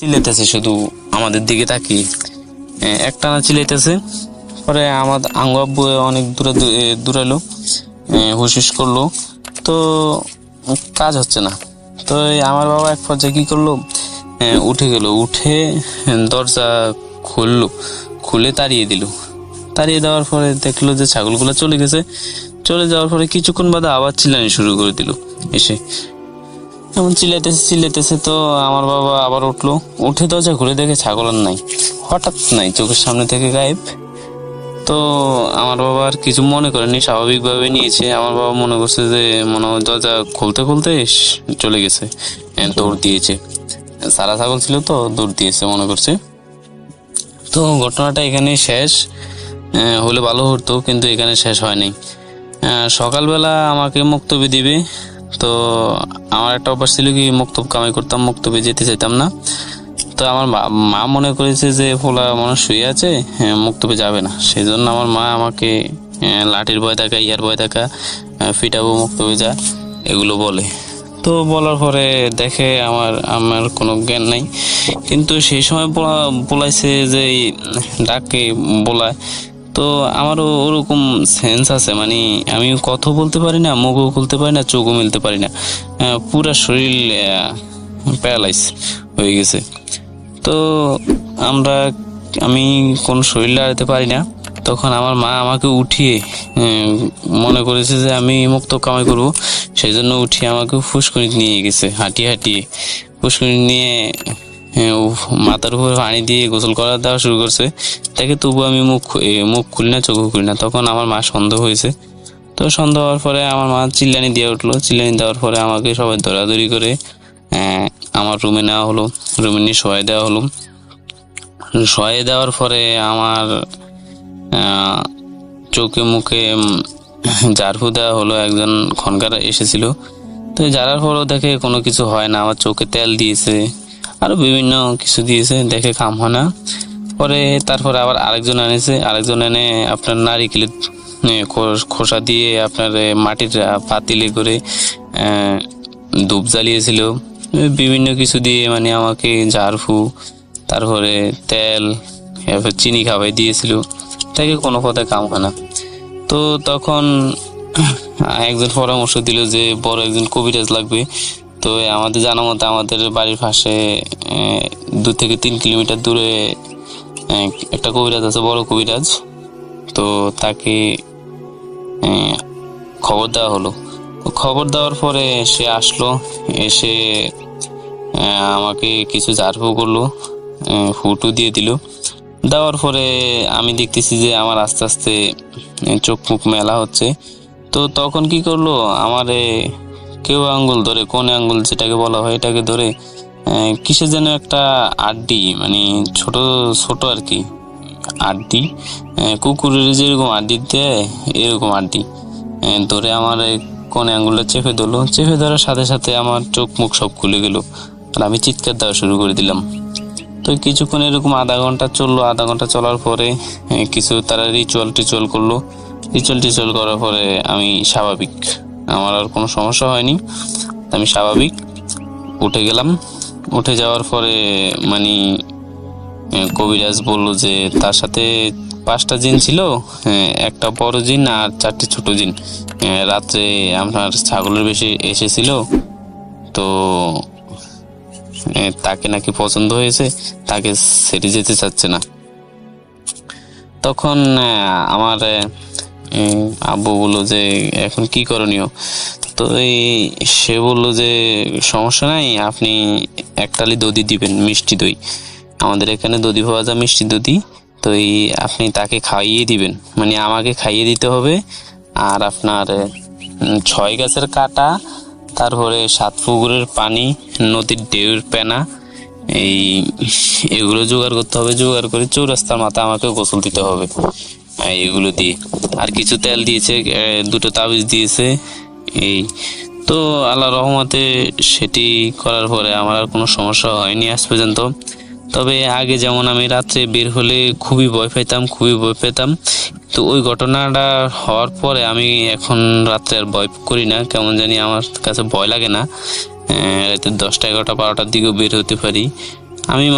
চিল্লাইতেছে শুধু আমাদের দিকে তাকিয়ে। এ, একটানা চিল্লাইতেছে। পরে আমার আঙ্গু আব্বু অনেক দূরে দূরালো হুশিস করল। তো কাজ হচ্ছে না। তো আমার বাবা এক পর্যায়ে কি করল? উঠে গেল। উঠে দরজা খুললো। খুলে তাড়িয়ে দিল। তাড়িয়ে দেওয়ার পরে দেখল যে ছাগলগুলো চলে গেছে। চলে যাওয়ার পরে কিছুক্ষণ বাদে আবার চিল্লানি শুরু করে দিল। এসে এমন চিল্লাইতেছে চিল্লাইতেছে তো আমার বাবা আবার উঠল। উঠে দরজা ঘুরে দেখে ছাগল আর নাই। হঠাৎ নাই, চোখের সামনে থেকে গায়েব। তো আমার বাবা আর কিছু মনে করেনি, স্বাভাবিকভাবে নিয়েছে। আমার বাবা মনে করছে যে, মনে হয় দরজা খুলতে খুলতে চলে গেছে। দৌড় দিয়েছে। সারা ছাগল ছিল তো, দৌড় দিয়েছে মনে করছে। তো ঘটনাটা এখানে শেষ। হলে ভালো হতো, কিন্তু এখানে শেষ হয়নি। সকালবেলা আমাকে মুক্তবি দিবে। তো আমার একটা অভ্যাস ছিল কি মুক্তব কামাই করতাম মুক্তবে যেতে চাইতাম না। তো আমার মা- মনে করেছে যে ফোলা মানুষ শুয়ে আছে হ্যাঁ, মুক্তবে যাবে না। সেই জন্য আমার মা আমাকে লাঠির ভয় থাকা ইয়ার ভয় থাকা ফিটাবো মুক্তবে যা এগুলো বলে। তো বলার পরে দেখে আমার আমার কোনো জ্ঞান নাই। কিন্তু সেই সময় বলা- বলাইছে যে ডাকে বলায় তো আমারও ওরকম সেন্স আছে মানে আমি কথা বলতে পারি না, মুখও খুলতে পারি না, চোখও মিলতে পারি না। পুরা শরীর প্যারালাইজ হয়ে গেছে। তো আমরা, আমি কোন শরীর লাড়াতে পারি না। তখন আমার মা আমাকে উঠিয়ে মনে করেছে যে আমি মুক্ত কামাই করব। সেই জন্য উঠিয়ে আমাকে ফুসকুনি নিয়ে গেছে, হাঁটিয়ে হাঁটিয়ে। ফুসকুনি নিয়ে মাথার উপর পানি দিয়ে গোসল করা দেওয়া শুরু করছে। দেখে তবু আমি মুখ মুখ খুলি না, চোখও খুলি না। তখন আমার মা সন্দেহ হয়েছে। তো সন্দেহ হওয়ার পরে আমার মা চিল্লানি দিয়ে উঠল। চিল্লানি দেওয়ার পরে আমাকে সবাই দৌড়াদৌড়ি করে আমার রুমে নেওয়া হলো। রুমে নিয়ে শোয়াই দেওয়া হলো। শোয়াই দেওয়ার পরে আমার চোখে মুখে ঝাড়ফু দেওয়া হলো। একজন খনকার এসেছিল। তো জারার পরও দেখে কোনো কিছু হয় না। আমার চোখে তেল দিয়েছে। আরও বিভিন্ন কিছু দিয়েছে, দেখে কাম হয় না। পরে তারপরে আবার আরেকজন এনেছে আরেকজন এনে আপনার নারিকেলের খোসা দিয়ে আপনার মাটির পাতিলে করে ধূপ জ্বালিয়েছিল। বিভিন্ন কিছু দিয়ে মানে আমাকে ঝাড়ফু, তারপরে তেল চিনি খাওয়াই দিয়েছিল। তাকে কোনো পথে কাম হয় না। তো তখন একজন পরামর্শ দিল যে বড় একজন কবিরাজ লাগবে। তো আমাদের জানা মতে আমাদের বাড়ির পাশে দু থেকে তিন কিলোমিটার দূরে একটা কবিরাজ আছে, বড় কবিরাজ। তো তাকে খবর দেওয়া হলো। খবর দেওয়ার পরে সে আসলো, এসে আমাকে কিছু ঝাড়ফু করল ফুটু দিয়ে দিল। দেওয়ার পরে আমি দেখতেছি যে আমার আস্তে আস্তে চোখ মুখ মেলা হচ্ছে। তো তখন কি করল, আমার কেউ আঙ্গুল ধরে, কোন আঙ্গুল যেটাকে বলা হয় এটাকে ধরে কিসের যেন একটা আড্ডি মানে ছোট ছোট আর কি, আড্ডি কুকুরের যেরকম আড্ডি দেয়, এরকম আড্ডি ধরে আমার কোন আঙ্গুলটা চেপে ধরলো, চেপে ধরার সাথে সাথে আমার চোখ মুখ সব খুলে গেল, আর আমি চিৎকার দেওয়া শুরু করে দিলাম। তো কিছুক্ষণ এরকম আধা ঘণ্টা চলল, আধা ঘণ্টা চলার পরে কিছু তারা রিচুয়াল টিচুয়াল করল। রিচুয়াল টিচুয়াল করার পরে আমি স্বাভাবিক আমার আর কোনো সমস্যা হয়নি। আমি স্বাভাবিক। উঠে গেলাম। উঠে যাওয়ার পরে মানে কবিরাজ বলল যে, তার সাথে পাঁচটা জিন ছিল একটা বড় জিন আর চারটি ছোট জিন। রাত্রে আপনার ছাগলের বেশি এসেছিল, তো তাকে নাকি পছন্দ হয়েছে, তাকে ছেড়ে যেতে চাচ্ছে না। তখন আমার আব্বু বলল যে, এখন কি করণীয়? তো এই সে বলল যে, সমস্যা নাই, আপনি একটালি দধি দিবেন, মিষ্টি দই। আমাদের এখানে দধি পাওয়া যায় মিষ্টি দধি। তো এই আপনি তাকে খাইয়ে দিবেন। মানে আমাকে খাইয়ে দিতে হবে। আর আপনার ছয় গাছের কাটা, তারপরে সাত পুকুরের পানি, নদীর ঢেউর পেনা, এই, এগুলো জোগাড় করতে হবে, জোগাড় করে চৌরাস্তার মাথা আমাকে গোসল দিতে হবে। এগুলো দিয়ে। আর কিছু তেল দিয়েছে দুটো তাবিজ দিয়েছে এই। তো আল্লাহ রহমতে সেটি করার পরে আমার আর কোনো সমস্যা হয়নি আজ পর্যন্ত। তবে আগে যেমন আমি রাত্রে বের হলে খুবই ভয় পেতাম খুবই ভয় পেতাম। তো ওই ঘটনাটা হওয়ার পরে আমি এখন রাত্রে আর ভয় করি না কেমন জানি আমার কাছে ভয় লাগে না। আহ, রাতে দশটা এগারোটা বারোটার দিকেও বের হতে পারি। আমি